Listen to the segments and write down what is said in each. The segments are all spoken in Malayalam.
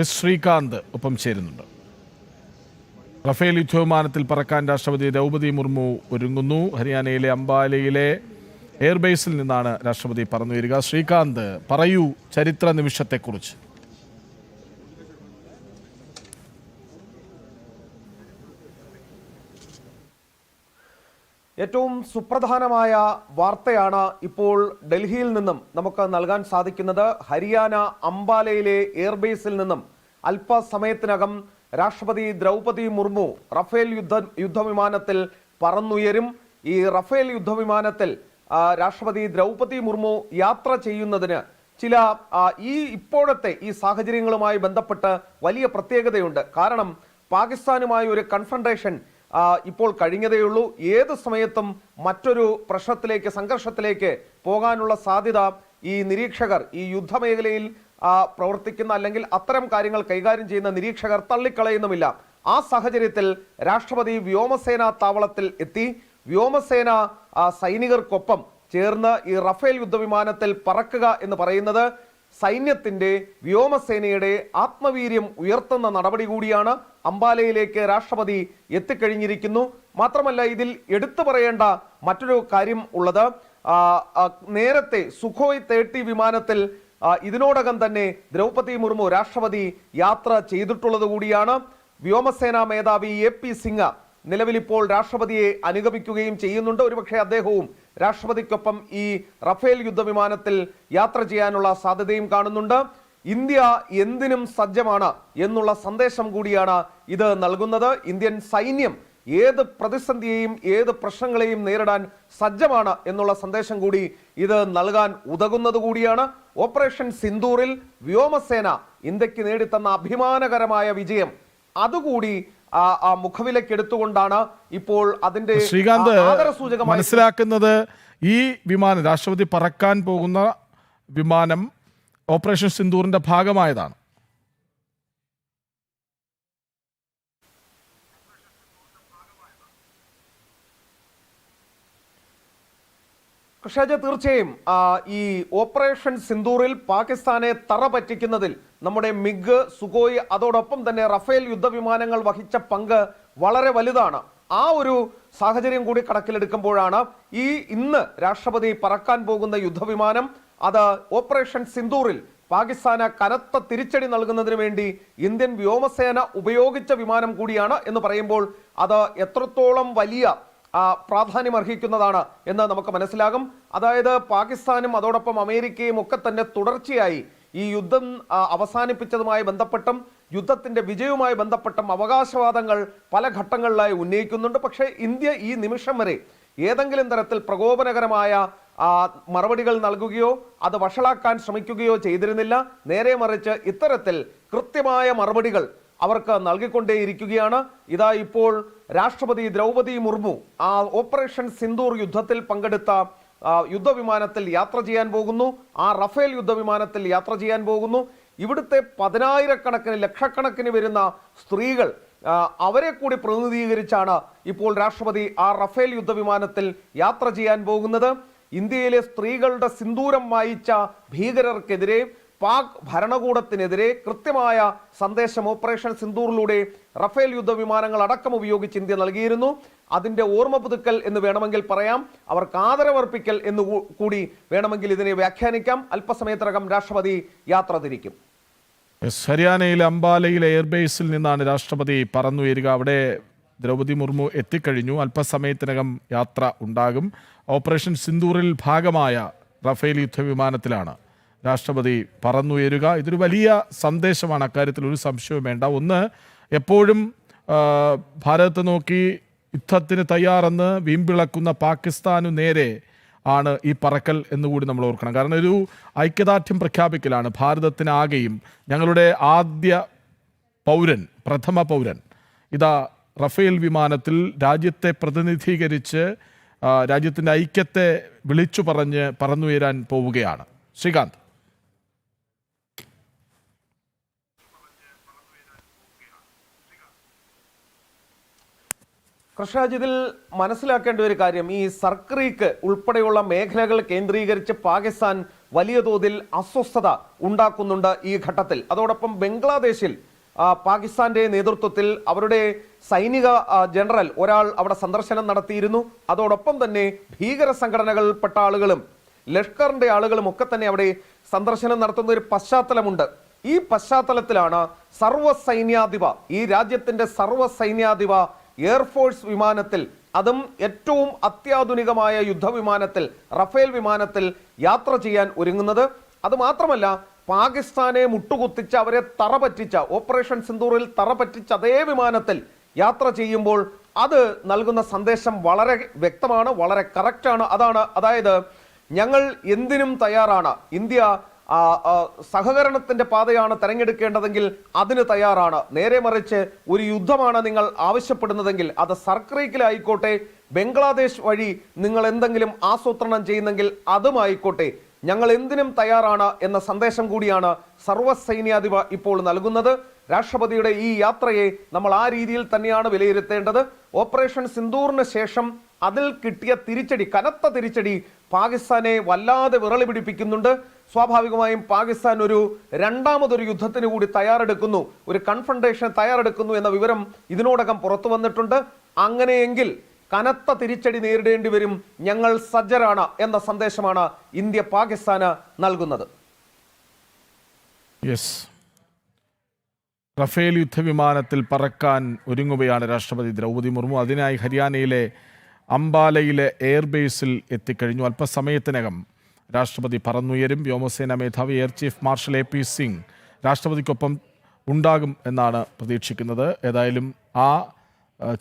എസ് ശ്രീകാന്ത് ഒപ്പം ചേരുന്നുണ്ട്. റഫേൽ യുദ്ധവിമാനത്തിൽ പറക്കാൻ രാഷ്ട്രപതി ദ്രൗപദി മുർമു ഒരുങ്ങുന്നു. ഹരിയാനയിലെ അംബാലയിലെ എയർബേസിൽ നിന്നാണ് രാഷ്ട്രപതി പറഞ്ഞു വരിക ശ്രീകാന്ത് പറയൂ ചരിത്ര നിമിഷത്തെക്കുറിച്ച്. ഏറ്റവും സുപ്രധാനമായ വാർത്തയാണ് ഇപ്പോൾ ഡൽഹിയിൽ നിന്നും നമുക്ക് നൽകാൻ സാധിക്കുന്നത്. ഹരിയാന അംബാലയിലെ എയർബേസിൽ നിന്നും അല്പസമയത്തിനകം രാഷ്ട്രപതി ദ്രൗപതി മുർമു റഫേൽ യുദ്ധ യുദ്ധവിമാനത്തിൽ പറന്നുയരും. ഈ റഫേൽ യുദ്ധവിമാനത്തിൽ രാഷ്ട്രപതി ദ്രൗപതി മുർമു യാത്ര ചെയ്യുന്നതിന് ചില ഈ ഇപ്പോഴത്തെ ഈ സാഹചര്യങ്ങളുമായി ബന്ധപ്പെട്ട് വലിയ പ്രത്യേകതയുണ്ട്. കാരണം പാകിസ്ഥാനുമായി ഒരു കൺഫ്രണ്ടേഷൻ ഇപ്പോൾ കഴിഞ്ഞതേയുള്ളൂ ഏത് സമയത്തും മറ്റൊരു പ്രശ്നത്തിലേക്ക് സംഘർഷത്തിലേക്ക് പോകാനുള്ള സാധ്യത ഈ നിരീക്ഷകർ ഈ യുദ്ധമേഖലയിൽ പ്രവർത്തിക്കുന്ന അല്ലെങ്കിൽ അത്തരം കാര്യങ്ങൾ കൈകാര്യം ചെയ്യുന്ന നിരീക്ഷകർ തള്ളിക്കളയുന്നുമില്ല. ആ സാഹചര്യത്തിൽ രാഷ്ട്രപതി വ്യോമസേന താവളത്തിൽ എത്തി. വ്യോമസേന സൈനികർക്കൊപ്പം ചേർന്ന് ഈ റഫേൽ യുദ്ധവിമാനത്തിൽ പറക്കുക എന്ന് പറയുന്നത് സൈന്യത്തിന്റെ വ്യോമസേനയുടെ ആത്മവീര്യം ഉയർത്തുന്ന നടപടി കൂടിയാണ് അംബാലയിലേക്ക് രാഷ്ട്രപതി എത്തിക്കഴിഞ്ഞിരിക്കുന്നു. മാത്രമല്ല ഇതിൽ എടുത്തു പറയേണ്ട മറ്റൊരു കാര്യം ഉള്ളത് നേരത്തെ സുഖോയ് തേർട്ടി വിമാനത്തിൽ ഇതിനോടകം തന്നെ ദ്രൗപതി മുർമു രാഷ്ട്രപതി യാത്ര ചെയ്തിട്ടുള്ളത് കൂടിയാണ്. വ്യോമസേനാ മേധാവി എ പി സിംഗ് നിലവിൽ ഇപ്പോൾ രാഷ്ട്രപതിയെ അനുഗമിക്കുകയും ചെയ്യുന്നുണ്ട്. ഒരുപക്ഷെ അദ്ദേഹവും രാഷ്ട്രപതിക്കൊപ്പം ഈ റഫേൽ യുദ്ധവിമാനത്തിൽ യാത്ര ചെയ്യാനുള്ള സാധ്യതയും കാണുന്നുണ്ട്. ഇന്ത്യ എന്തിനും സജ്ജമാണ് എന്നുള്ള സന്ദേശം കൂടിയാണ് ഇത് നൽകുന്നത്. ഇന്ത്യൻ സൈന്യം ഏത് പ്രതിസന്ധിയെയും ഏത് പ്രശ്നങ്ങളെയും നേരിടാൻ സജ്ജമാണ് എന്നുള്ള സന്ദേശം കൂടി ഇത് നൽകാൻ ഉതകുന്നത് കൂടിയാണ്. ഓപ്പറേഷൻ സിന്ദൂറിൽ വ്യോമസേന ഇന്ത്യയ്ക്ക് നേടിത്തന്ന അഭിമാനകരമായ വിജയം. അതുകൂടി ആ, ആ മുഖവിലേക്ക് എടുത്തുകൊണ്ടാണ് ഇപ്പോൾ അതിന്റെ ശ്രീകാന്ത് മനസ്സിലാക്കുന്നത് ഈ വിമാനം രാഷ്ട്രപതി പറക്കാൻ പോകുന്ന വിമാനം ഓപ്പറേഷൻ സിന്ദൂറിന്റെ ഭാഗമായതാണ്. ഷാജ തീർച്ചയായും ഈ ഓപ്പറേഷൻ സിന്ദൂറിൽ പാകിസ്ഥാനെ തറ പറ്റിക്കുന്നതിൽ നമ്മുടെ മിഗ് സുഗോയ് അതോടൊപ്പം തന്നെ റഫേൽ യുദ്ധവിമാനങ്ങൾ വഹിച്ച പങ്ക് വളരെ വലുതാണ്. ആ ഒരു സാഹചര്യം കൂടി കണക്കിലെടുക്കുമ്പോഴാണ് ഈ ഇന്ന് രാഷ്ട്രപതി പറക്കാൻ പോകുന്ന യുദ്ധവിമാനം അത് ഓപ്പറേഷൻ സിന്ദൂറിൽ പാകിസ്ഥാന് കനത്ത തിരിച്ചടി നൽകുന്നതിന് വേണ്ടി ഇന്ത്യൻ വ്യോമസേന ഉപയോഗിച്ച വിമാനം കൂടിയാണ് എന്ന് പറയുമ്പോൾ അത് എത്രത്തോളം വലിയ പ്രാധാന്യം അർഹിക്കുന്നതാണ് എന്ന് നമുക്ക് മനസ്സിലാകും. അതായത് പാകിസ്ഥാനും അതോടൊപ്പം അമേരിക്കയും ഒക്കെ തന്നെ തുടർച്ചയായി ഈ യുദ്ധം അവസാനിപ്പിച്ചതുമായി ബന്ധപ്പെട്ടും യുദ്ധത്തിന്റെ വിജയവുമായി ബന്ധപ്പെട്ടും അവകാശവാദങ്ങൾ പല ഘട്ടങ്ങളിലായി ഉന്നയിക്കുന്നുണ്ട്. പക്ഷേ ഇന്ത്യ ഈ നിമിഷം വരെ ഏതെങ്കിലും തരത്തിൽ പ്രകോപനകരമായ മറുപടികൾ നൽകുകയോ അത് വഷളാക്കാൻ ശ്രമിക്കുകയോ ചെയ്തിരുന്നില്ല. നേരെ മറിച്ച് ഇത്തരത്തിൽ കൃത്യമായ മറുപടികൾ അവർക്ക് നൽകിക്കൊണ്ടേയിരിക്കുകയാണ്. ഇതാ ഇപ്പോൾ രാഷ്ട്രപതി ദ്രൗപദി മുർമു ആ ഓപ്പറേഷൻ സിന്ദൂർ യുദ്ധത്തിൽ പങ്കെടുത്ത യുദ്ധവിമാനത്തിൽ യാത്ര ചെയ്യാൻ പോകുന്നു. ആ റഫേൽ യുദ്ധവിമാനത്തിൽ യാത്ര ചെയ്യാൻ പോകുന്നു. ഇവിടുത്തെ പതിനായിരക്കണക്കിന് ലക്ഷക്കണക്കിന് വരുന്ന സ്ത്രീകൾ അവരെ കൂടി പ്രതിനിധീകരിച്ചാണ് ഇപ്പോൾ രാഷ്ട്രപതി ആ റഫേൽ യുദ്ധവിമാനത്തിൽ യാത്ര ചെയ്യാൻ പോകുന്നത്. ഇന്ത്യയിലെ സ്ത്രീകളുടെ സിന്ദൂരം വായിച്ച ഭീകരർക്കെതിരെ പാക് ഭരണകൂടത്തിനെതിരെ കൃത്യമായ സന്ദേശം ഓപ്പറേഷൻ സിന്ദൂറിലൂടെ റഫേൽ യുദ്ധവിമാനങ്ങൾ അടക്കം ഉപയോഗിച്ച് ഇന്ത്യ നൽകിയിരുന്നു. അതിന്റെ ഓർമ്മ പുതുക്കൽ എന്ന് വേണമെങ്കിൽ പറയാം. അവർക്ക് ആദരവർപ്പിക്കൽ എന്ന് കൂടി വേണമെങ്കിൽ ഇതിനെ വ്യാഖ്യാനിക്കാം. അല്പസമയത്തിനകം രാഷ്ട്രപതി യാത്ര തിരിക്കും. ഹരിയാനയിലെ അംബാലയിലെ എയർബേസിൽ നിന്നാണ് രാഷ്ട്രപതി പറന്നുയരുക. അവിടെ ദ്രൗപദി മുർമു എത്തിക്കഴിഞ്ഞു. അല്പസമയത്തിനകം യാത്ര ഉണ്ടാകും. ഓപ്പറേഷൻ സിന്ദൂറിൽ ഭാഗമായ റഫേൽ യുദ്ധവിമാനത്തിലാണ്. രാഷ്ട്രപതി പറന്നുയരുക. ഇതൊരു വലിയ സന്ദേശമാണ്. അക്കാര്യത്തിൽ ഒരു സംശയവും വേണ്ട. ഒന്ന് എപ്പോഴും ഭാരതത്തെ നോക്കി യുദ്ധത്തിന് തയ്യാറെന്ന് വീമ്പിളക്കുന്ന പാകിസ്ഥാനു നേരെ ആണ് ഈ പറക്കൽ എന്നുകൂടി നമ്മൾ ഓർക്കണം. കാരണം ഒരു ഐക്യദാർഢ്യം പ്രഖ്യാപിക്കലാണ് ഭാരതത്തിനാകെയും ഞങ്ങളുടെ ആദ്യ പൗരൻ പ്രഥമ പൗരൻ ഇതാ റഫേൽ വിമാനത്തിൽ രാജ്യത്തെ പ്രതിനിധീകരിച്ച് രാജ്യത്തിന്റെ ഐക്യത്തെ വിളിച്ചു പറഞ്ഞ് പറന്നുയരാൻ പോവുകയാണ്. ശ്രീകാന്ത്. കൃഷ്ണരാജ് ഇതിൽ മനസ്സിലാക്കേണ്ട ഒരു കാര്യം. ഈ സർക്രീക്ക് ഉൾപ്പെടെയുള്ള മേഖലകൾ കേന്ദ്രീകരിച്ച് പാകിസ്ഥാൻ വലിയ തോതിൽ അസ്വസ്ഥത ഉണ്ടാക്കുന്നുണ്ട് ഈ ഘട്ടത്തിൽ. അതോടൊപ്പം ബംഗ്ലാദേശിൽ പാകിസ്ഥാന്റെ നേതൃത്വത്തിൽ അവരുടെ സൈനിക ജനറൽ ഒരാൾ അവിടെ സന്ദർശനം നടത്തിയിരുന്നു. അതോടൊപ്പം തന്നെ ഭീകര സംഘടനകൾപ്പെട്ട ആളുകളും ലഷ്കറിന്റെ ആളുകളും ഒക്കെ തന്നെ അവിടെ സന്ദർശനം നടത്തുന്ന ഒരു പശ്ചാത്തലമുണ്ട്. ഈ പശ്ചാത്തലത്തിലാണ് സർവ സൈന്യാധിപ ഈ രാജ്യത്തിന്റെ സർവ സൈന്യാധിപ എയർഫോഴ്സ് വിമാനത്തിൽ അതും ഏറ്റവും അത്യാധുനികമായ യുദ്ധവിമാനത്തിൽ റഫേൽ വിമാനത്തിൽ യാത്ര ചെയ്യാൻ ഒരുങ്ങുന്നത്. അതുമാത്രമല്ല പാകിസ്ഥാനെ മുട്ടുകുത്തിച്ച് അവരെ തറ പറ്റിച്ച ഓപ്പറേഷൻ സിന്ദൂറിൽ തറ പറ്റിച്ച അതേ വിമാനത്തിൽ യാത്ര ചെയ്യുമ്പോൾ അത് നൽകുന്ന സന്ദേശം വളരെ വ്യക്തമാണ് വളരെ കറക്റ്റാണ്. അതാണ് അതായത് ഞങ്ങൾ എന്തിനും തയ്യാറാണ്. ഇന്ത്യ സഹകരണത്തിന്റെ പാതയാണ് തെരഞ്ഞെടുക്കേണ്ടതെങ്കിൽ അതിന് തയ്യാറാണ്. നേരെ മറിച്ച് ഒരു യുദ്ധമാണ് നിങ്ങൾ ആവശ്യപ്പെടുന്നതെങ്കിൽ അത് സർക്രീക്കിലായിക്കോട്ടെ ബംഗ്ലാദേശ് വഴി നിങ്ങൾ എന്തെങ്കിലും ആസൂത്രണം ചെയ്യുന്നെങ്കിൽ അതുമായിക്കോട്ടെ ഞങ്ങൾ എന്തിനും തയ്യാറാണ് എന്ന സന്ദേശം കൂടിയാണ് സർവസൈന്യാധിപ ഇപ്പോൾ നൽകുന്നത്. രാഷ്ട്രപതിയുടെ ഈ യാത്രയെ നമ്മൾ ആ രീതിയിൽ തന്നെയാണ് വിലയിരുത്തേണ്ടത്. ഓപ്പറേഷൻ സിന്ദൂറിന് ശേഷം അതിൽ കിട്ടിയ തിരിച്ചടി കനത്ത തിരിച്ചടി പാകിസ്ഥാനെ വല്ലാതെ വിറളി പിടിപ്പിക്കുന്നുണ്ട്. സ്വാഭാവികമായും പാകിസ്ഥാൻ ഒരു രണ്ടാമതൊരു യുദ്ധത്തിന് കൂടി തയ്യാറെടുക്കുന്നു ഒരു കൺഫണ്ടേഷൻ തയ്യാറെടുക്കുന്നു എന്ന വിവരം ഇതിനോടകം പുറത്തു വന്നിട്ടുണ്ട്. അങ്ങനെയെങ്കിൽ കനത്ത തിരിച്ചടി നേരിടേണ്ടി വരും ഞങ്ങൾ സജ്ജരാണ് എന്ന സന്ദേശമാണ് ഇന്ത്യ പാകിസ്ഥാന് നൽകുന്നത്. യെസ് റഫേൽ യുദ്ധവിമാനത്തിൽ പറക്കാൻ ഒരുങ്ങുകയാണ് രാഷ്ട്രപതി ദ്രൗപദി മുർമു. അതിനായി ഹരിയാനയിലെ അംബാലയിലെ എയർബേസിൽ എത്തിക്കഴിഞ്ഞു. അല്പസമയത്തിനകം രാഷ്ട്രപതി പറന്നുയരും. വ്യോമസേന മേധാവി air chief marshal A P Singh രാഷ്ട്രപതിക്കൊപ്പം ഉണ്ടാകും എന്നാണ് പ്രതീക്ഷിക്കുന്നത്. ഏതായാലും ആ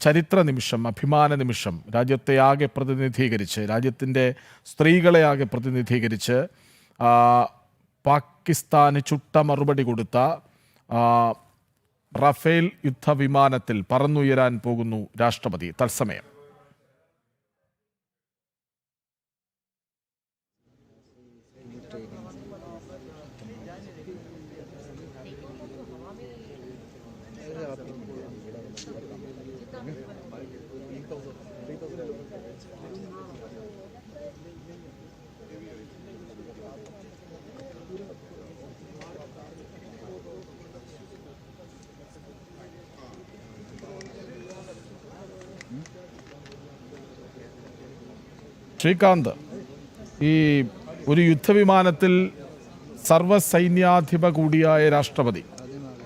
ചരിത്ര നിമിഷം അഭിമാന നിമിഷം രാജ്യത്തെ ആകെ പ്രതിനിധീകരിച്ച് രാജ്യത്തിന്റെ സ്ത്രീകളെ ആകെ പ്രതിനിധീകരിച്ച് പാകിസ്ഥാന് ചുട്ട മറുപടി കൊടുത്ത റഫേൽ യുദ്ധവിമാനത്തിൽ പറന്നുയരാൻ പോകുന്നു രാഷ്ട്രപതി തത്സമയം. ശ്രീകാന്ത് ഈ ഒരു യുദ്ധവിമാനത്തിൽ സർവസൈന്യാധിപ കൂടിയായ രാഷ്ട്രപതി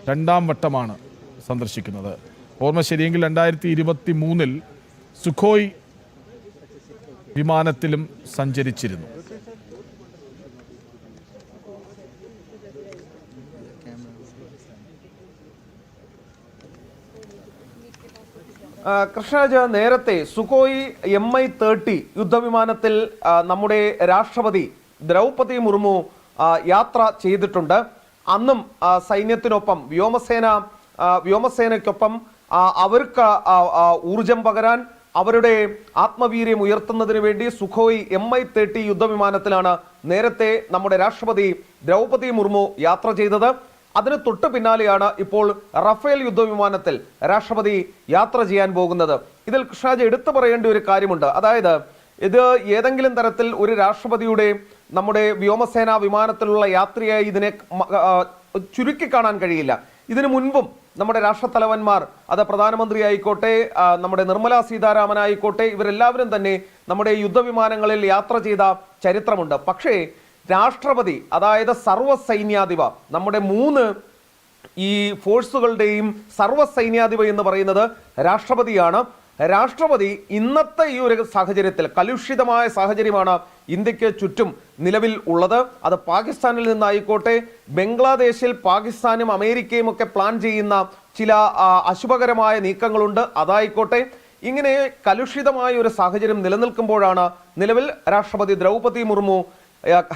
രണ്ടാം വട്ടമാണ് സന്ദർശിക്കുന്നത്. ഓർമ്മ ശരിയെങ്കിൽ രണ്ടായിരത്തി ഇരുപത്തി മൂന്നിൽ സുഖോയ് വിമാനത്തിലും സഞ്ചരിച്ചിരുന്നു. കൃഷ്ണരാജ് നേരത്തെ സുഖോയി എം ഐ തേർട്ടി യുദ്ധവിമാനത്തിൽ നമ്മുടെ രാഷ്ട്രപതി ദ്രൗപതി മുർമു യാത്ര ചെയ്തിട്ടുണ്ട്. അന്നും സൈന്യത്തിനൊപ്പം വ്യോമസേന വ്യോമസേനയ്ക്കൊപ്പം അവർക്ക് ഊർജം പകരാൻ അവരുടെ ആത്മവീര്യം ഉയർത്തുന്നതിന് വേണ്ടി സുഖോയ് എം ഐ തേർട്ടി യുദ്ധവിമാനത്തിലാണ് നേരത്തെ നമ്മുടെ രാഷ്ട്രപതി ദ്രൗപതി മുർമു യാത്ര ചെയ്തത്. അതിന് തൊട്ട് പിന്നാലെയാണ് ഇപ്പോൾ റഫേൽ യുദ്ധവിമാനത്തിൽ രാഷ്ട്രപതി യാത്ര ചെയ്യാൻ പോകുന്നത്. ഇതിൽ കൃഷ്ണാജ് എടുത്തു പറയേണ്ട ഒരു കാര്യമുണ്ട്. അതായത് ഇത് ഏതെങ്കിലും തരത്തിൽ ഒരു രാഷ്ട്രപതിയുടെ നമ്മുടെ വ്യോമസേന വിമാനത്തിലുള്ള യാത്രയായി ഇതിനെ ചുരുക്കി കാണാൻ കഴിയില്ല. ഇതിനു മുൻപും നമ്മുടെ രാഷ്ട്രത്തലവന്മാർ അത് പ്രധാനമന്ത്രി ആയിക്കോട്ടെ നമ്മുടെ നിർമ്മല സീതാരാമൻ ആയിക്കോട്ടെ ഇവരെല്ലാവരും തന്നെ നമ്മുടെ യുദ്ധവിമാനങ്ങളിൽ യാത്ര ചെയ്ത ചരിത്രമുണ്ട്. പക്ഷേ രാഷ്ട്രപതി അതായത് സർവസൈന്യാധിപ നമ്മുടെ മൂന്ന് ഈ ഫോഴ്സുകളുടെയും സർവസൈന്യാധിപ എന്ന് പറയുന്നത് രാഷ്ട്രപതിയാണ്. രാഷ്ട്രപതി ഇന്നത്തെ ഈ ഒരു സാഹചര്യത്തിൽ കലുഷിതമായ സാഹചര്യമാണ് ഇന്ത്യയ്ക്ക് ചുറ്റും നിലവിൽ ഉള്ളത്. അത് പാകിസ്ഥാനിൽ നിന്നായിക്കോട്ടെ ബംഗ്ലാദേശിൽ പാകിസ്ഥാനും അമേരിക്കയും ഒക്കെ പ്ലാൻ ചെയ്യുന്ന ചില അശുഭകരമായ നീക്കങ്ങളുണ്ട്. അതായിക്കോട്ടെ ഇങ്ങനെ കലുഷിതമായ ഒരു സാഹചര്യം നിലനിൽക്കുമ്പോഴാണ് നിലവിൽ രാഷ്ട്രപതി ദ്രൗപതി മുർമു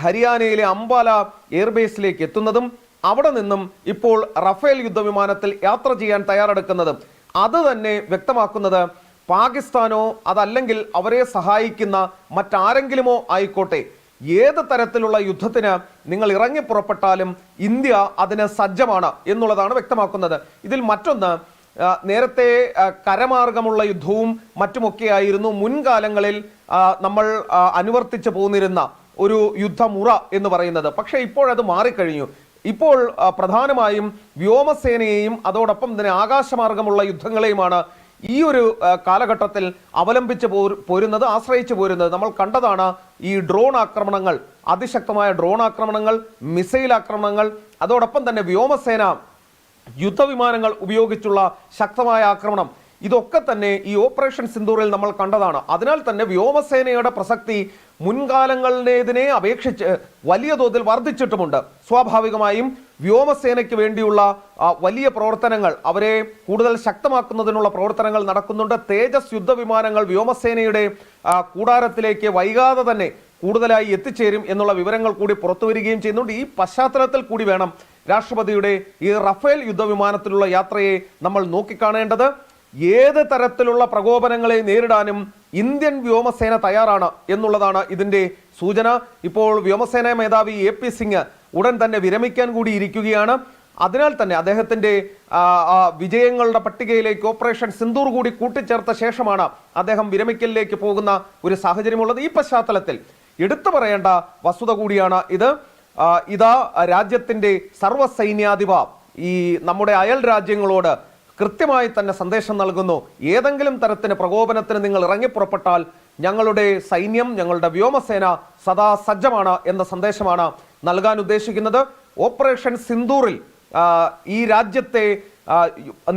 ഹരിയാനയിലെ അംബാല എയർബേസിലേക്ക് എത്തുന്നതും അവിടെ നിന്നും ഇപ്പോൾ റഫേൽ യുദ്ധവിമാനത്തിൽ യാത്ര ചെയ്യാൻ തയ്യാറെടുക്കുന്നതും. അത് തന്നെ വ്യക്തമാക്കുന്നത് പാകിസ്ഥാനോ അതല്ലെങ്കിൽ അവരെ സഹായിക്കുന്ന മറ്റാരെങ്കിലുമോ ആയിക്കോട്ടെ. ഏത് തരത്തിലുള്ള യുദ്ധത്തിന് നിങ്ങൾ ഇറങ്ങി പുറപ്പെട്ടാലും ഇന്ത്യ അതിന് സജ്ജമാണ് എന്നുള്ളതാണ് വ്യക്തമാക്കുന്നത്. ഇതിൽ മറ്റൊന്ന് നേരത്തെ കരമാർഗമുള്ള യുദ്ധവും മറ്റുമൊക്കെയായിരുന്നു മുൻകാലങ്ങളിൽ നമ്മൾ അനുവർത്തിച്ചു പോന്നിരുന്ന ഒരു യുദ്ധമുറ എന്ന് പറയുന്നത്. പക്ഷേ ഇപ്പോഴത് മാറിക്കഴിഞ്ഞു. ഇപ്പോൾ പ്രധാനമായും വ്യോമസേനയെയും അതോടൊപ്പം തന്നെ ആകാശമാർഗമുള്ള യുദ്ധങ്ങളെയുമാണ് ഈ ഒരു കാലഘട്ടത്തിൽ അവലംബിച്ച് പോരുന്നത് ആശ്രയിച്ചു പോരുന്നത്. നമ്മൾ കണ്ടതാണ് ഈ ഡ്രോൺ ആക്രമണങ്ങൾ അതിശക്തമായ ഡ്രോൺ ആക്രമണങ്ങൾ മിസൈൽ ആക്രമണങ്ങൾ അതോടൊപ്പം തന്നെ വ്യോമസേന യുദ്ധവിമാനങ്ങൾ ഉപയോഗിച്ചുള്ള ശക്തമായ ആക്രമണം. ഇതൊക്കെ തന്നെ ഈ ഓപ്പറേഷൻ സിന്ദൂറിൽ നമ്മൾ കണ്ടതാണ്. അതിനാൽ തന്നെ വ്യോമസേനയുടെ പ്രസക്തി മുൻകാലങ്ങളിലേതിനെ അപേക്ഷിച്ച് വലിയ തോതിൽ വർദ്ധിച്ചിട്ടുമുണ്ട്. സ്വാഭാവികമായും വ്യോമസേനയ്ക്ക് വേണ്ടിയുള്ള വലിയ പ്രവർത്തനങ്ങൾ അവരെ കൂടുതൽ ശക്തമാക്കുന്നതിനുള്ള പ്രവർത്തനങ്ങൾ നടക്കുന്നുണ്ട്. തേജസ് യുദ്ധവിമാനങ്ങൾ വ്യോമസേനയുടെ കൂടാരത്തിലേക്ക് വൈകാതെ തന്നെ കൂടുതലായി എത്തിച്ചേരും എന്നുള്ള വിവരങ്ങൾ കൂടി പുറത്തു വരികയും ചെയ്യുന്നുണ്ട്. ഈ പശ്ചാത്തലത്തിൽ കൂടി വേണം രാഷ്ട്രപതിയുടെ ഈ റഫേൽ യുദ്ധവിമാനത്തിലുള്ള യാത്രയെ നമ്മൾ നോക്കിക്കാണേണ്ടത്. ഏത് തരത്തിലുള്ള പ്രകോപനങ്ങളെ നേരിടാനും ഇന്ത്യൻ വ്യോമസേന തയ്യാറാണ് എന്നുള്ളതാണ് ഇതിന്റെ സൂചന. ഇപ്പോൾ വ്യോമസേന മേധാവി എ പി സിംഗ് ഉടൻ തന്നെ വിരമിക്കാൻ കൂടി ഇരിക്കുകയാണ്. അതിനാൽ തന്നെ ആ, വിജയങ്ങളുടെ പട്ടികയിലേക്ക് ഓപ്പറേഷൻ സിന്ദൂർ കൂടി കൂട്ടിച്ചേർത്ത ശേഷമാണ് അദ്ദേഹം വിരമിക്കലിലേക്ക് പോകുന്ന ഒരു സാഹചര്യമുള്ളത്. ഈ പശ്ചാത്തലത്തിൽ എടുത്തു പറയേണ്ട വസ്തുത കൂടിയാണ് ഇത്. ഇതാ രാജ്യത്തിന്റെ സർവസൈന്യാധിപ ഈ നമ്മുടെ അയൽ രാജ്യങ്ങളോട് കൃത്യമായി തന്നെ സന്ദേശം നൽകുന്നു. ഏതെങ്കിലും തരത്തിന് പ്രകോപനത്തിന് നിങ്ങൾ ഇറങ്ങിപ്പുറപ്പെട്ടാൽ ഞങ്ങളുടെ സൈന്യം ഞങ്ങളുടെ വ്യോമസേന സദാ സജ്ജമാണ് എന്ന സന്ദേശമാണ് നൽകാൻ ഉദ്ദേശിക്കുന്നത്. ഓപ്പറേഷൻ സിന്ദൂറിൽ ഈ രാജ്യത്തെ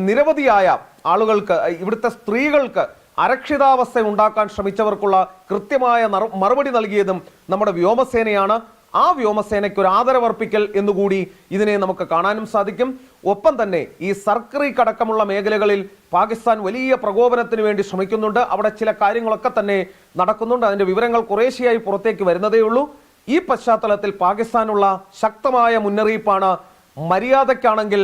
നിരവധിയായ ആളുകൾക്ക് ഇവിടുത്തെ സ്ത്രീകൾക്ക് അരക്ഷിതാവസ്ഥ ഉണ്ടാക്കാൻ ശ്രമിച്ചവർക്കുള്ള കൃത്യമായ മറുപടി നൽകിയതും നമ്മുടെ വ്യോമസേനയാണ്. ആ വ്യോമസേനയ്ക്ക് ഒരു ആദരവർപ്പിക്കൽ എന്നുകൂടി ഇതിനെ നമുക്ക് കാണാനും സാധിക്കും. ഒപ്പം തന്നെ ഈ സർക്കറിക്ക് അടക്കമുള്ള മേഖലകളിൽ പാകിസ്ഥാൻ വലിയ പ്രകോപനത്തിന് വേണ്ടി ശ്രമിക്കുന്നുണ്ട്. അവിടെ ചില കാര്യങ്ങളൊക്കെ തന്നെ നടക്കുന്നുണ്ട്. അതിന്റെ വിവരങ്ങൾ കുറേശ്ശെയായി പുറത്തേക്ക് വരുന്നതേ ഉള്ളൂ. ഈ പശ്ചാത്തലത്തിൽ പാകിസ്ഥാനുള്ള ശക്തമായ മുന്നറിയിപ്പാണ് മര്യാദയ്ക്കാണെങ്കിൽ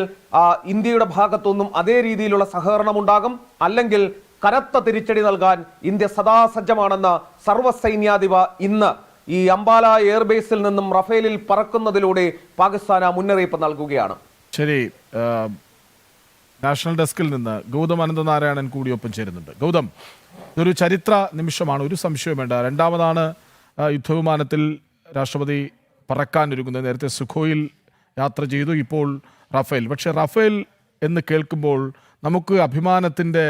ഇന്ത്യയുടെ ഭാഗത്തുനിന്നും അതേ രീതിയിലുള്ള സഹകരണം ഉണ്ടാകും അല്ലെങ്കിൽ കനത്ത തിരിച്ചടി നൽകാൻ ഇന്ത്യ സദാസജ്ജമാണെന്ന് സർവസൈന്യാധിപ ഇന്ന് ഈ അംബാല എയർബേസിൽ നിന്നും റഫേലിൽ പറക്കുന്നതിലൂടെ പാകിസ്ഥാൻ മുന്നറിയിപ്പ് നൽകുകയാണ്. ശരി നാഷണൽ ഡെസ്കിൽ നിന്ന് ഗൗതം അനന്തനാരായണൻ കൂടി ഒപ്പം ചേരുന്നുണ്ട്. ഗൗതം ഇതൊരു ചരിത്ര നിമിഷമാണ് ഒരു സംശയവും വേണ്ട. രണ്ടാമതാണ് യുദ്ധവിമാനത്തിൽ രാഷ്ട്രപതി പറക്കാൻ ഒരുങ്ങുന്നത് നേരത്തെ സുഖോയിൽ യാത്ര ചെയ്തു ഇപ്പോൾ റഫേൽ. പക്ഷേ റഫേൽ എന്ന് കേൾക്കുമ്പോൾ നമുക്ക് അഭിമാനത്തിന്റെ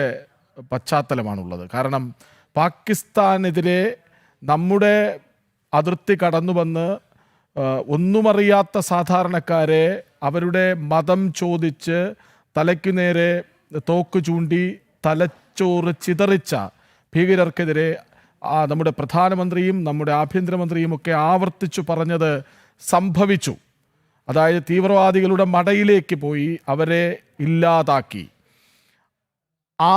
പശ്ചാത്തലമാണുള്ളത്. കാരണം പാകിസ്ഥാനെതിരെ നമ്മുടെ അതിർത്തി കടന്നു വന്ന് ഒന്നുമറിയാത്ത സാധാരണക്കാരെ അവരുടെ മതം ചോദിച്ച് തലയ്ക്കു നേരെ തോക്ക് ചൂണ്ടി തലച്ചോറ് ചിതറിച്ച ഭീകരർക്കെതിരെ നമ്മുടെ പ്രധാനമന്ത്രിയും നമ്മുടെ ആഭ്യന്തരമന്ത്രിയും ഒക്കെ ആവർത്തിച്ചു പറഞ്ഞത് സംഭവിച്ചു. അതായത് തീവ്രവാദികളുടെ മടയിലേക്ക് പോയി അവരെ ഇല്ലാതാക്കി. ആ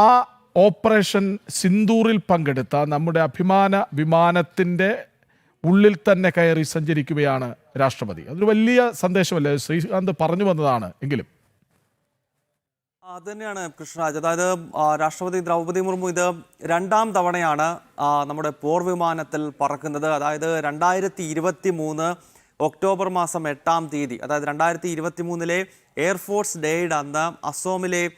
ഓപ്പറേഷൻ സിന്ദൂറിൽ പങ്കെടുത്ത നമ്മുടെ അഭിമാന വിമാനത്തിന്റെ ഉള്ളിൽ തന്നെ കയറി സഞ്ചരിക്കുകയാണ് രാഷ്ട്രപതി. അതൊരു വലിയ സന്ദേശമല്ലേ? ശ്രീകാന്ത് പറഞ്ഞു വന്നതാണ് എങ്കിലും. അത് തന്നെയാണ് കൃഷ്ണരാജ്. അതായത് രാഷ്ട്രപതി ദ്രൗപദി മുർമു ഇത് രണ്ടാം തവണയാണ് നമ്മുടെ പോർ വിമാനത്തിൽ പറക്കുന്നത്. അതായത് രണ്ടായിരത്തി ഇരുപത്തി മൂന്ന് ഒക്ടോബർ മാസം എട്ടാം തീയതി അതായത് രണ്ടായിരത്തി ഇരുപത്തി മൂന്നിലെ എയർഫോഴ്സ് ഡേയുടെ അന്ന് അസോമിലെ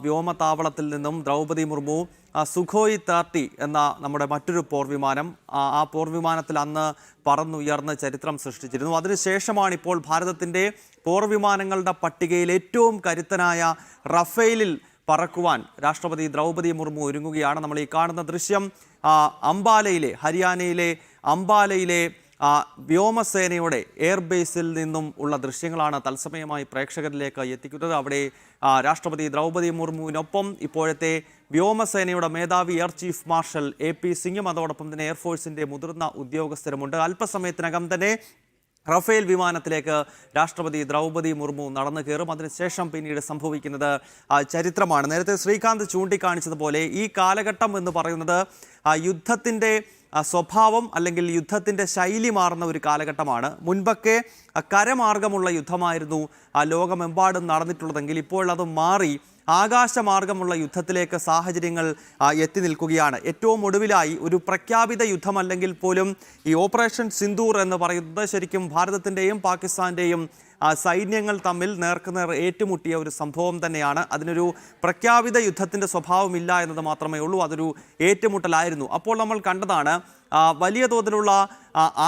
വ്യോമ താവളത്തിൽ വ്യോമതാവളത്തിൽ നിന്നും ദ്രൗപദി മുർമു സുഖോയ് തേർട്ടി എന്ന നമ്മുടെ മറ്റൊരു പോർ വിമാനം ആ, പോർവിമാനത്തിൽ പോർ വിമാനത്തിൽ അന്ന് പറന്നുയർന്ന് ചരിത്രം സൃഷ്ടിച്ചിരുന്നു. അതിനുശേഷമാണ് ഇപ്പോൾ ഭാരതത്തിന്റെ പോർ വിമാനങ്ങളുടെ പട്ടികയിൽ ഏറ്റവും കരുത്തനായ റഫേലിൽ പറക്കുവാൻ രാഷ്ട്രപതി ദ്രൗപതി മുർമു ഒരുങ്ങുകയാണ്. നമ്മൾ ഈ കാണുന്ന ദൃശ്യം അംബാലയിലെ ഹരിയാനയിലെ അംബാലയിലെ വ്യോമസേനയുടെ എയർബേസിൽ നിന്നും ഉള്ള ദൃശ്യങ്ങളാണ് തത്സമയമായി പ്രേക്ഷകരിലേക്ക് എത്തിക്കുന്നത്. അവിടെ രാഷ്ട്രപതി ദ്രൗപദി മുർമുവിനൊപ്പം ഇപ്പോഴത്തെ വ്യോമസേനയുടെ മേധാവി air chief marshal A P സിംഗും അതോടൊപ്പം തന്നെ എയർഫോഴ്സിന്റെ മുതിർന്ന ഉദ്യോഗസ്ഥരുമുണ്ട്. അല്പസമയത്തിനകം തന്നെ റഫേൽ വിമാനത്തിലേക്ക് രാഷ്ട്രപതി ദ്രൗപദി മുർമു നടന്നു കയറും. അതിനുശേഷം പിന്നീട് സംഭവിക്കുന്നത് ചരിത്രമാണ്. നേരത്തെ ശ്രീകാന്ത് ചൂണ്ടിക്കാണിച്ചതുപോലെ ഈ കാലഘട്ടം എന്ന് പറയുന്നത് യുദ്ധത്തിന്റെ സ്വഭാവം അല്ലെങ്കിൽ യുദ്ധത്തിന്റെ ശൈലി മാറുന്ന ഒരു കാലഘട്ടമാണ്. മുൻപൊക്കെ കരമാർഗമുള്ള യുദ്ധമായിരുന്നു ലോകമെമ്പാടും നടന്നിട്ടുള്ളതെങ്കിൽ ഇപ്പോൾ അത് മാറി ആകാശമാർഗമുള്ള യുദ്ധത്തിലേക്ക് സാഹചര്യങ്ങൾ എത്തി നിൽക്കുകയാണ്. ഏറ്റവും ഒടുവിലായി ഒരു പ്രഖ്യാപിത യുദ്ധമല്ലെങ്കിൽ പോലും ഈ ഓപ്പറേഷൻ സിന്ദൂർ എന്ന് പറയുന്നത് ശരിക്കും ഭാരതത്തിന്റെയും പാകിസ്ഥാന്റെയും സൈന്യങ്ങൾ തമ്മിൽ നേർക്കുനേർ ഏറ്റുമുട്ടിയ ഒരു സംഭവം തന്നെയാണ്. അതിനൊരു പ്രഖ്യാപിത യുദ്ധത്തിന്റെ സ്വഭാവമില്ല എന്നത് മാത്രമേ ഉള്ളൂ. അതൊരു ഏറ്റുമുട്ടലായിരുന്നു. അപ്പോൾ നമ്മൾ കണ്ടതാണ് വലിയ തോതിലുള്ള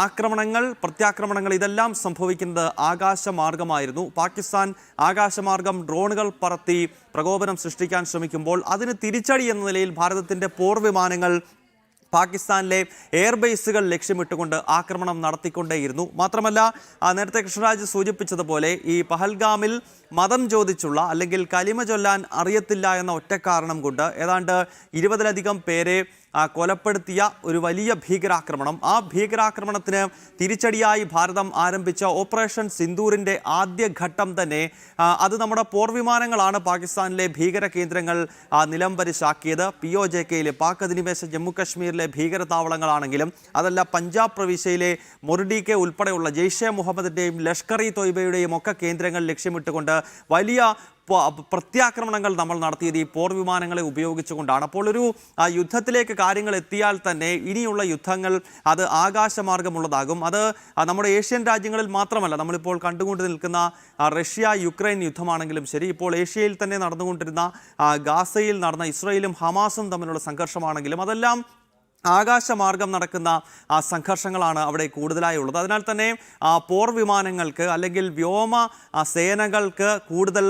ആക്രമണങ്ങൾ പ്രത്യാക്രമണങ്ങൾ ഇതെല്ലാം സംഭവിക്കുന്നത് ആകാശമാർഗമായിരുന്നു. പാകിസ്ഥാൻ ആകാശമാർഗം ഡ്രോണുകൾ പറത്തി പ്രകോപനം സൃഷ്ടിക്കാൻ ശ്രമിക്കുമ്പോൾ അതിന് തിരിച്ചടി എന്ന നിലയിൽ ഭാരതത്തിന്റെ പോർവിമാനങ്ങൾ പാകിസ്ഥാനിലെ എയർബേസുകൾ ലക്ഷ്യമിട്ടുകൊണ്ട് ആക്രമണം നടത്തിക്കൊണ്ടേയിരുന്നു. മാത്രമല്ല നേരത്തെ കൃഷ്ണരാജ് സൂചിപ്പിച്ചതുപോലെ ഈ പഹൽഗാമിൽ മതം ചോദിച്ചുള്ള അല്ലെങ്കിൽ കലിമ ചൊല്ലാൻ അറിയത്തില്ല എന്ന ഒറ്റ കാരണം കൊണ്ട് ഏതാണ്ട് ഇരുപതിലധികം പേരെ കൊലപ്പെടുത്തിയ ഒരു വലിയ ഭീകരാക്രമണം. ആ ഭീകരാക്രമണത്തിന് തിരിച്ചടിയായി ഭാരതം ആരംഭിച്ച ഓപ്പറേഷൻ സിന്ദൂറിന്റെ ആദ്യ ഘട്ടം തന്നെ അത് നമ്മുടെ പോർവിമാനങ്ങളാണ് പാകിസ്ഥാനിലെ ഭീകര കേന്ദ്രങ്ങൾ നിലംപരിശാക്കിയത് പി ഒ ജെ കെയിലെ പാക് അധിനിവേശ ജമ്മു കശ്മീരിലെ ഭീകര അതല്ല പഞ്ചാബ് പ്രവിശ്യയിലെ മൊറിഡി ഉൾപ്പെടെയുള്ള ജെയ്ഷെ മുഹമ്മദിന്റെയും ലഷ്കർ ഇ തൊയ്ബയുടെയും ഒക്കെ കേന്ദ്രങ്ങൾ ലക്ഷ്യമിട്ടുകൊണ്ട് വലിയ പ്രത്യാക്രമണങ്ങൾ നമ്മൾ നടത്തിയത് ഈ പോർ വിമാനങ്ങളെ ഉപയോഗിച്ചുകൊണ്ടാണ്. അപ്പോൾ ഒരു യുദ്ധത്തിലേക്ക് കാര്യങ്ങൾ എത്തിയാൽ തന്നെ ഇനിയുള്ള യുദ്ധങ്ങൾ അത് ആകാശമാർഗമുള്ളതാകും. അത് നമ്മുടെ ഏഷ്യൻ രാജ്യങ്ങളിൽ മാത്രമല്ല നമ്മളിപ്പോൾ കണ്ടുകൊണ്ട് നിൽക്കുന്ന റഷ്യ യുക്രൈൻ യുദ്ധമാണെങ്കിലും ശരി. ഇപ്പോൾ ഏഷ്യയിൽ തന്നെ നടന്നുകൊണ്ടിരുന്ന ഗാസയിൽ നടന്ന ഇസ്രയേലും ഹമാസും തമ്മിലുള്ള സംഘർഷമാണെങ്കിലും അതെല്ലാം ആകാശമാർഗം നടക്കുന്ന ആ സംഘർഷങ്ങളാണ് അവിടെ കൂടുതലായി ഉള്ളത്. അതിനാൽ തന്നെ പോർ വിമാനങ്ങൾക്ക് അല്ലെങ്കിൽ വ്യോമ സേനകൾക്ക് കൂടുതൽ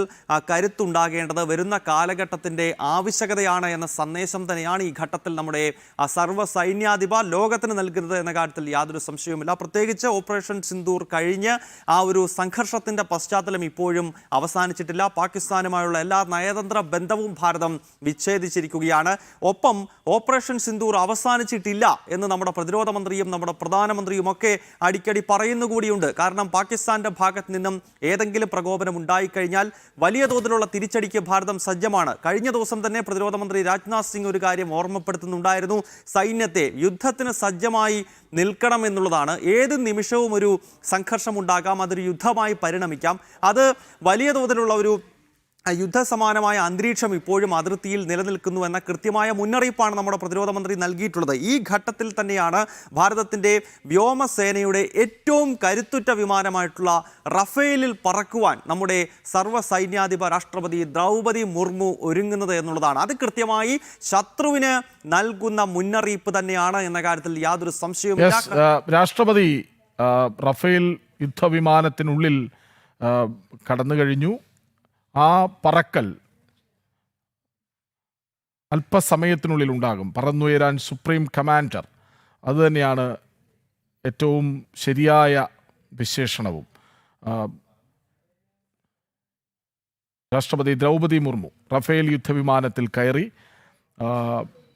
കരുത്തുണ്ടാകേണ്ടത് വരുന്ന കാലഘട്ടത്തിന്റെ ആവശ്യകതയാണ് എന്ന സന്ദേശം തന്നെയാണ് ഈ ഘട്ടത്തിൽ നമ്മുടെ സർവ സൈന്യാധിപ ലോകത്തിന് നൽകുന്നത് എന്ന കാര്യത്തിൽ യാതൊരു സംശയവുമില്ല. പ്രത്യേകിച്ച് ഓപ്പറേഷൻ സിന്ദൂർ കഴിഞ്ഞ് ആ ഒരു സംഘർഷത്തിന്റെ പശ്ചാത്തലം ഇപ്പോഴും അവസാനിച്ചിട്ടില്ല. പാകിസ്ഥാനുമായുള്ള എല്ലാ നയതന്ത്ര ബന്ധവും ഭാരതം വിച്ഛേദിച്ചിരിക്കുകയാണ്. ഒപ്പം ഓപ്പറേഷൻ സിന്ദൂർ അവസാനിച്ചിട്ടില്ല എന്ന് നമ്മുടെ പ്രതിരോധ മന്ത്രിയും നമ്മുടെ പ്രധാനമന്ത്രിയും ഒക്കെ അടിക്കടി പറയുന്നു കൂടിയുണ്ട്. കാരണം പാകിസ്ഥാന്റെ ഭാഗത്ത് നിന്നും ഏതെങ്കിലും പ്രകോപനം ഉണ്ടായിക്കഴിഞ്ഞാൽ വലിയ തോതിലുള്ള തിരിച്ചടിക്ക് ഭാരതം സജ്ജമാണ്. കഴിഞ്ഞ ദിവസം തന്നെ പ്രതിരോധ മന്ത്രി രാജ്നാഥ് സിംഗ് ഒരു കാര്യം ഓർമ്മപ്പെടുത്തുന്നുണ്ടായിരുന്നു. സൈന്യത്തെ യുദ്ധത്തിന് സജ്ജമായി നിൽക്കണം എന്നുള്ളതാണ്. ഏത് നിമിഷവും ഒരു സംഘർഷം ഉണ്ടാകാം അതൊരു യുദ്ധമായി പരിണമിക്കാം. അത് വലിയ തോതിലുള്ള ഒരു യുദ്ധസമാനമായ അന്തരീക്ഷം ഇപ്പോഴും അതിർത്തിയിൽ നിലനിൽക്കുന്നു എന്ന കൃത്യമായ മുന്നറിയിപ്പാണ് നമ്മുടെ പ്രതിരോധ മന്ത്രി നൽകിയിട്ടുള്ളത്. ഈ ഘട്ടത്തിൽ തന്നെയാണ് ഭാരതത്തിന്റെ വ്യോമസേനയുടെ ഏറ്റവും കരുത്തുറ്റ വിമാനമായിട്ടുള്ള റഫേലിൽ പറക്കുവാൻ നമ്മുടെ സർവ സൈന്യാധിപ രാഷ്ട്രപതി ദ്രൗപതി മുർമു ഒരുങ്ങുന്നത് എന്നുള്ളതാണ്. അത് കൃത്യമായി ശത്രുവിന് നൽകുന്ന മുന്നറിയിപ്പ് തന്നെയാണ് എന്ന കാര്യത്തിൽ യാതൊരു സംശയവും രാഷ്ട്രപതി റഫേൽ യുദ്ധവിമാനത്തിനുള്ളിൽ കടന്നു കഴിഞ്ഞു ആ പറക്കൽ അല്പസമയത്തിനുള്ളിൽ ഉണ്ടാകും. പറന്നുയരാൻ സുപ്രീം കമാൻഡർ അതുതന്നെയാണ് ഏറ്റവും ശരിയായ വിശേഷണവും. രാഷ്ട്രപതി ദ്രൗപതി മുർമു റഫേൽ യുദ്ധവിമാനത്തിൽ കയറി.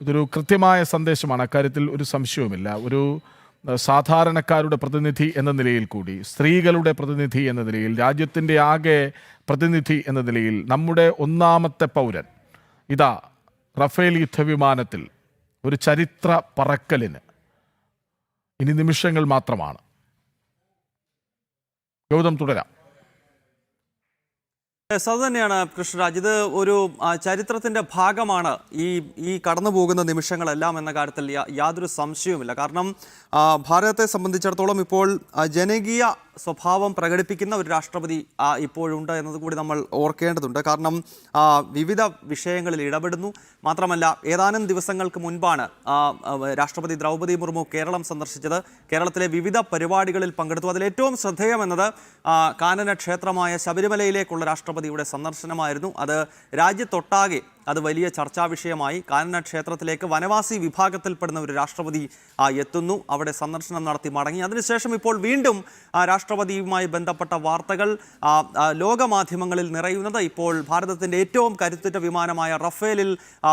ഇതൊരു കൃത്യമായ സന്ദേശമാണ്. അക്കാര്യത്തിൽ ഒരു സംശയവുമില്ല. ഒരു സാധാരണക്കാരുടെ പ്രതിനിധി എന്ന നിലയിൽ കൂടി സ്ത്രീകളുടെ പ്രതിനിധി എന്ന നിലയിൽ രാജ്യത്തിന്റെ ആകെ പ്രതിനിധി എന്ന നിലയിൽ നമ്മുടെ ഒന്നാമത്തെ പൗരൻ ഇതാ റഫേൽ യുദ്ധവിമാനത്തിൽ ഒരു ചരിത്ര പറക്കലിന് ഇനി നിമിഷങ്ങൾ മാത്രമാണ്. ഗൗതം തുടരാം. അത് തന്നെയാണ് കൃഷ്ണരാജ്. ഇത് ഒരു ചരിത്രത്തിന്റെ ഭാഗമാണ് ഈ ഈ കടന്നു പോകുന്ന നിമിഷങ്ങളെല്ലാം എന്ന കാര്യത്തിൽ യാതൊരു സംശയവുമില്ല. കാരണം ഭാരതത്തെ സംബന്ധിച്ചിടത്തോളം ഇപ്പോൾ ജനകീയ സ്വഭാവം പ്രകടിപ്പിക്കുന്ന ഒരു രാഷ്ട്രപതി ഇപ്പോഴുണ്ട് എന്നത് കൂടി നമ്മൾ ഓർക്കേണ്ടതുണ്ട്. കാരണം വിവിധ വിഷയങ്ങളിൽ ഇടപെടുന്നു. മാത്രമല്ല ഏതാനും ദിവസങ്ങൾക്ക് മുൻപാണ് രാഷ്ട്രപതി ദ്രൗപദി മുർമു കേരളം സന്ദർശിച്ചത്. കേരളത്തിലെ വിവിധ പരിപാടികളിൽ പങ്കെടുത്തു. അതിൽ ഏറ്റവും ശ്രദ്ധേയമെന്നത് കാനന ക്ഷേത്രമായ ശബരിമലയിലേക്കുള്ള രാഷ്ട്രപതിയുടെ സന്ദർശനമായിരുന്നു. അത് രാജ്യത്തൊട്ടാകെ അത് വലിയ ചർച്ചാ വിഷയമായി. കാനന ക്ഷേത്രത്തിലേക്ക് വനവാസി വിഭാഗത്തിൽപ്പെടുന്ന ഒരു രാഷ്ട്രപതി എത്തുന്നു. അവിടെ സന്ദർശനം നടത്തി മടങ്ങി. അതിനുശേഷം ഇപ്പോൾ വീണ്ടും രാഷ്ട്രപതിയുമായി ബന്ധപ്പെട്ട വാർത്തകൾ ലോകമാധ്യമങ്ങളിൽ നിറയുന്നത് ഇപ്പോൾ ഭാരതത്തിന്റെ ഏറ്റവും കരുത്തുറ്റ വിമാനമായ റഫേലിൽ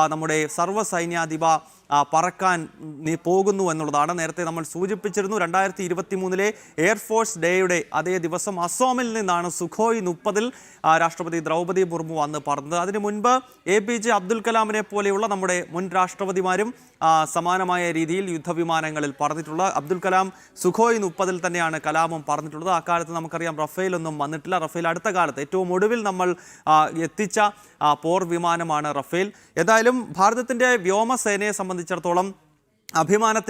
നമ്മുടെ സർവ സൈന്യാധിപ ആ, പറക്കാൻ നീ പോകുന്നു എന്നുള്ളതാണ്. നേരത്തെ നമ്മൾ സൂചിപ്പിച്ചിരുന്നു രണ്ടായിരത്തി ഇരുപത്തി മൂന്നിലെ എയർഫോഴ്സ് ഡേയുടെ അതേ ദിവസം അസോമിൽ നിന്നാണ് സുഖോയ് മുപ്പതിൽ രാഷ്ട്രപതി ദ്രൗപതി മുർമു അന്ന് പറഞ്ഞത്. അതിനു മുൻപ് എ പി ജെ അബ്ദുൽ കലാമിനെ പോലെയുള്ള നമ്മുടെ മുൻ രാഷ്ട്രപതിമാരും സമാനമായ രീതിയിൽ യുദ്ധവിമാനങ്ങളിൽ പറഞ്ഞിട്ടുള്ള അബ്ദുൽ കലാം സുഖോയ് മുപ്പതിൽ തന്നെയാണ് കലാമും പറഞ്ഞിട്ടുള്ളത് അക്കാലത്ത് നമുക്കറിയാം റഫേൽ ഒന്നും വന്നിട്ടില്ല. റഫേൽ അടുത്ത കാലത്ത് ഏറ്റവും ഒടുവിൽ നമ്മൾ എത്തിച്ച പോർ വിമാനമാണ് റഫേൽ. ഏതായാലും ഭാരതത്തിന്റെ വ്യോമസേനയെ സംബന്ധിച്ചിടത്തോളം അഭിമാനത്തിൽ